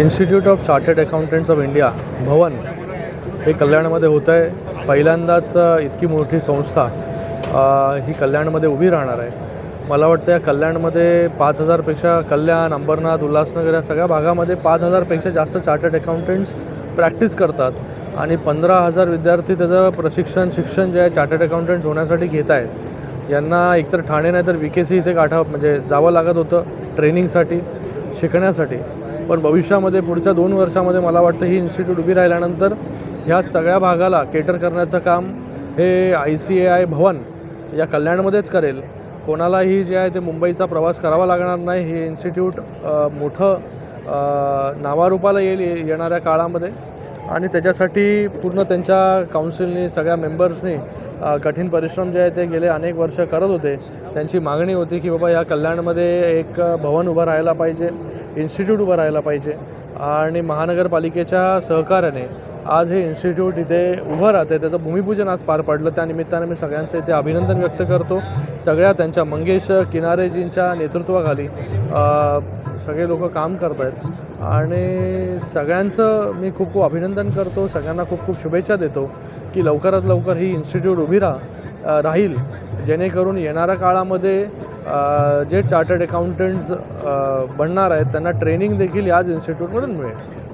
Institute of chartered accountants of India भवन हे कल्याणमध्ये होतं आहे. पहिल्यांदाच इतकी मोठी संस्था ही कल्याणमध्ये उभी राहणार आहे. मला वाटतं या कल्याणमध्ये पाच हजारपेक्षा कल्याण अंबरनाथ उल्हासनगर या सगळ्या भागामध्ये पाच हजारपेक्षा जास्त चार्टर्ड अकाउंटंट्स प्रॅक्टिस करतात. आणि पंधरा हजार विद्यार्थी त्याचं प्रशिक्षण शिक्षण जे आहे चार्टर्ड अकाउंटंट्स होण्यासाठी घेत आहेत. यांना एकतर ठाणे नाही तर विकेसी के सी इथे गाठा म्हणजे जावं लागत होतं ट्रेनिंगसाठी शिकण्यासाठी. पण भविष्यामध्ये पुढच्या दोन वर्षामध्ये मला वाटतं ही इन्स्टिट्यूट उभी राहिल्यानंतर ह्या सगळ्या भागाला केटर करण्याचं काम हे आय सी ए आय भवन या कल्याणमध्येच करेल. कोणालाही जे आहे ते मुंबईचा प्रवास करावा लागणार नाही. हे इन्स्टिट्यूट मोठं नावारूपाला येईल येणाऱ्या काळामध्ये. आणि त्याच्यासाठी पूर्ण त्यांच्या काउन्सिलनी सगळ्या मेंबर्सनी कठीण परिश्रम जे आहे ते गेले अनेक वर्ष करत होते. त्यांची मागणी होती की बाबा या कल्याणमध्ये एक भवन उभं राहायला पाहिजे. इन्स्टिट्यूट उभं राहायला पाहिजे. आणि महानगरपालिकेच्या सहकार्याने आज हे इन्स्टिट्यूट इथे उभं राहते त्याचं भूमिपूजन आज पार पडलं. त्या निमित्ताने मी सगळ्यांचं इथे अभिनंदन व्यक्त करतो. सगळ्या त्यांच्या मंगेश किनारेजींच्या नेतृत्वाखाली सगळे लोक काम करत आहेत आणि सगळ्यांचं मी खूप खूप अभिनंदन करतो. सगळ्यांना खूप खूप शुभेच्छा देतो की लवकरात लवकर ही इन्स्टिट्यूट उभी राहा राहील. जेणेकरून येणाऱ्या काळामध्ये जे चार्टर्ड अकाउंटंट्स बनणार आहेत त्यांना ट्रेनिंग देखील याच इन्स्टिट्यूटमधून मिळेल.